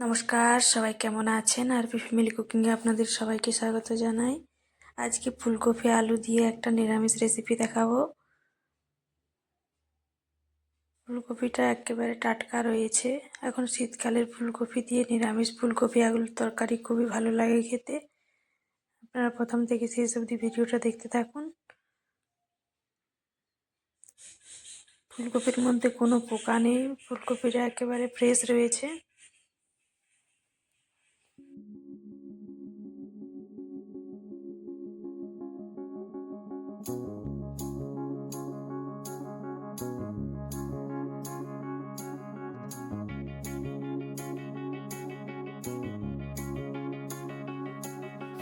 নমস্কার, সবাই কেমন আছেন? আরপি ফ্যামিলি কুকিংয়ে আপনাদের সবাইকে স্বাগত জানাই। আজকে ফুলকপি, আলু দিয়ে একটা নিরামিষ রেসিপি দেখাবো। ফুলকপিটা একেবারে টাটকা রয়েছে। এখন শীতকালের ফুলকপি দিয়ে নিরামিষ ফুলকপি, আলুর তরকারি খুবই ভালো লাগে খেতে। আপনারা প্রথম থেকে শেষ অবধি ভিডিওটা দেখতে থাকুন। ফুলকপির মধ্যে কোনো পোকা নেই। ফুলকপিটা একেবারে ফ্রেশ রয়েছে।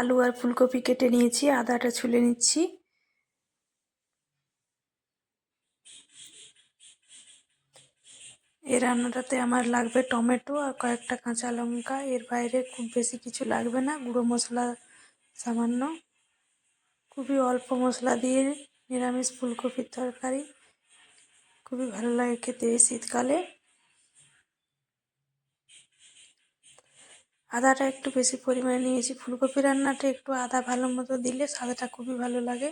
আলু আর ফুলকপি কেটে নিয়েছি, আদাটা ছুলে নিচ্ছি। এই রান্নাটাতে আমার লাগবে টমেটো আর কয়েকটা কাঁচা লঙ্কা। এর বাইরে খুব বেশি কিছু লাগবে না, গুঁড়ো মশলা সামান্য। খুবই অল্প মশলা দিয়ে নিরামিষ ফুলকপির তরকারি। খুবই ভালো লাগে খেতে এই শীতকালে। আদাটা একটু বেশি পরিমাণে নিয়েছি। ফুলকপি রান্নাটা একটু আদা ভালো মতো দিলে স্বাদটা খুবই ভালো লাগে।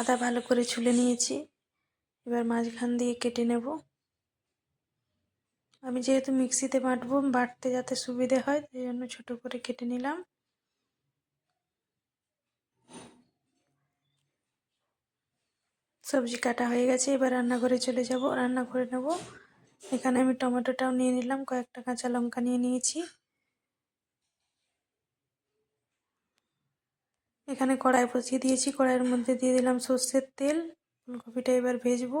আদা ভালো করে ছুলে নিয়েছি। এবার মাঝখান দিয়ে কেটে নেব। আমি যেহেতু মিক্সিতে বাটবো, বাটতে যাতে সুবিধে হয়, সেই জন্য ছোটো করে কেটে নিলাম। সবজি কাটা হয়ে গেছে, এবার রান্নাঘরে চলে যাব। রান্না করে নেব। এখানে আমি টমেটোটাও নিয়ে নিলাম, কয়েকটা কাঁচা লঙ্কা নিয়ে নিয়েছি। এখানে কড়াই বসিয়ে দিয়েছি, কড়াইয়ের মধ্যে দিয়ে দিলাম সর্ষের তেল, ফুলকপিটা এবার ভেজবো।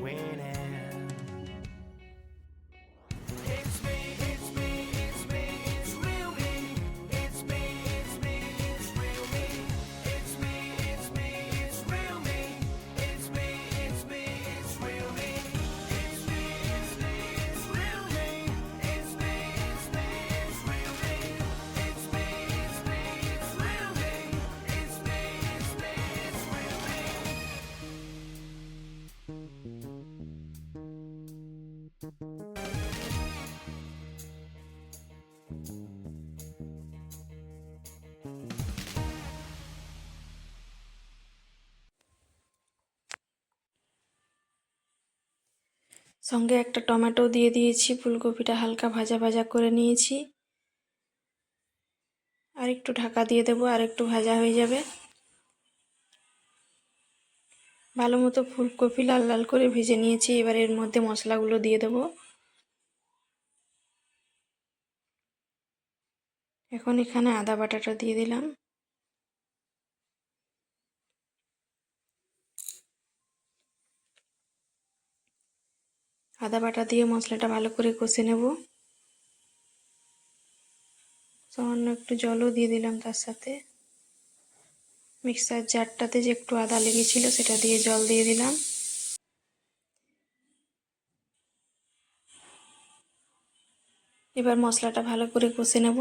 সঙ্গে একটা টমেটো দিয়ে দিয়েছি, ফুলকপিটা হালকা ভাজা ভাজা করে নিয়েছি। আর একটু ঢাকা দিয়ে দেবো আর একটু ভাজা হয়ে যাবে। ভালো মতো ফুলকপি লাল লাল করে ভেজে নিয়েছি। এবার এর মধ্যে মশলাগুলো দিয়ে দেবো। এখন এখানে আদা বাটাটা দিয়ে দিলাম। আদা বাটা দিয়ে মশলাটা ভালো করে কষে নেব। সামান্য একটু জলও দিয়ে দিলাম তার সাথে। মিক্সার জারটাতে যে একটু আদা লেগেছিল সেটা দিয়ে জল দিয়ে দিলাম। এবার মশলাটা ভালো করে কষে নেব।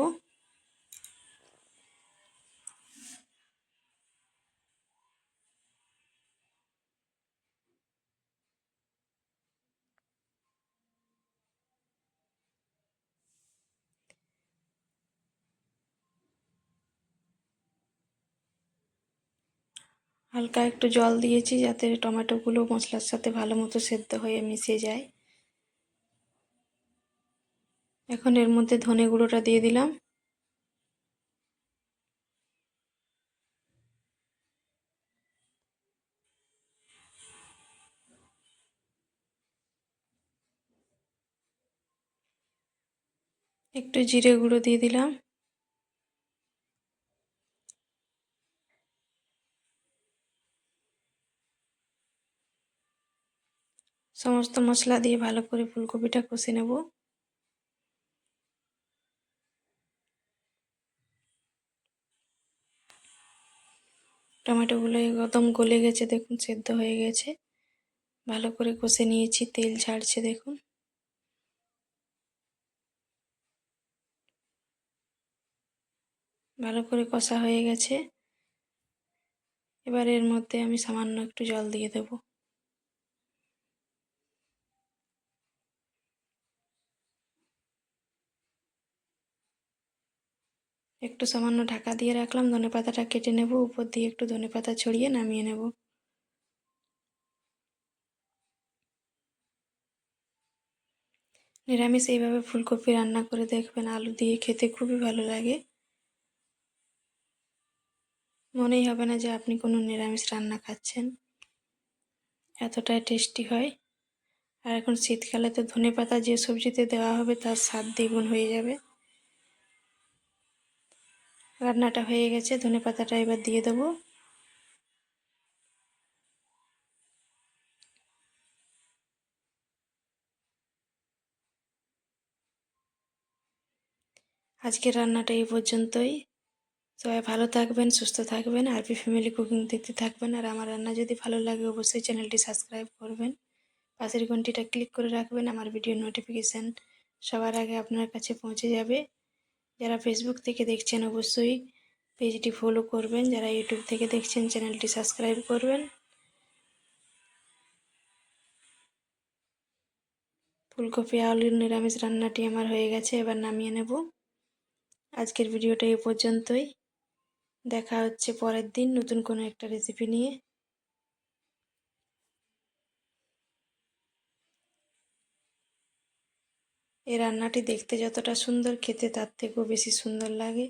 হালকা একটু জল দিয়েছি যাতে টমেটোগুলো মশলার সাথে ভালো মতো সেদ্ধ হয়ে মিশে যায়। এখন এর মধ্যে ধনে গুঁড়োটা দিয়ে দিলাম। একটু জিরে গুঁড়ো দিয়ে দিলাম। সমস্ত মশলা দিয়ে ভালো করে ফুলকপিটা কষে নেব। টমেটোগুলো একদম গলে গেছে, দেখুন, সেদ্ধ হয়ে গেছে। ভালো করে কষে নিয়েছি, তেল ছাড়ছে, দেখুন। ভালো করে কষা হয়ে গেছে। এবার এর মধ্যে আমি সামান্য একটু জল দিয়ে দেবো। একটু সামান্য ঢাকা দিয়ে রাখলাম ধনে পাতাটা কেটে নেব, উপর দিয়ে একটু ধনে পাতা ছড়িয়ে নামিয়ে নেব। নিরামিষ এইভাবে ফুলকপি রান্না করে দেখবেন আলু দিয়ে খেতে খুবই ভালো লাগে। মনেই হবে না যে আপনি কোনো নিরামিষ রান্না খাচ্ছেন। এতটাই টেস্টি হয়। আর এখন শীতকালে তো ধনে পাতা যে সবজিতে দেওয়া হবে তার স্বাদ দ্বিগুণ হয়ে যাবে। রান্নাটা হয়ে গেছে, ধনে পাতাটা এবার দিয়ে দেবো। আজকের রান্নাটা এই পর্যন্তই। সবাই ভালো থাকবেন, সুস্থ থাকবেন, আর আরপি ফ্যামিলি কুকিং দেখতে থাকবেন। আর আমার রান্না যদি ভালো লাগে, অবশ্যই চ্যানেলটি সাবস্ক্রাইব করবেন। পাশের ঘন্টিটা ক্লিক করে রাখবেন, আমার ভিডিও নোটিফিকেশান সবার আগে আপনার কাছে পৌঁছে যাবে। যারা ফেসবুক থেকে দেখছেন অবশ্যই পেজটি ফলো করবেন। যারা ইউটিউব থেকে দেখছেন, চ্যানেলটি সাবস্ক্রাইব করবেন। ফুলকপি আলুর নিরামিষ রান্নাটি আমার হয়ে গেছে, এবার নামিয়ে নেব। আজকের ভিডিওটা এ পর্যন্তই। দেখা হচ্ছে পরের দিন নতুন কোনো একটা রেসিপি নিয়ে। এই রান্নাটি দেখতে যতটা সুন্দর খেতে তার থেকেও বেশি সুন্দর লাগে।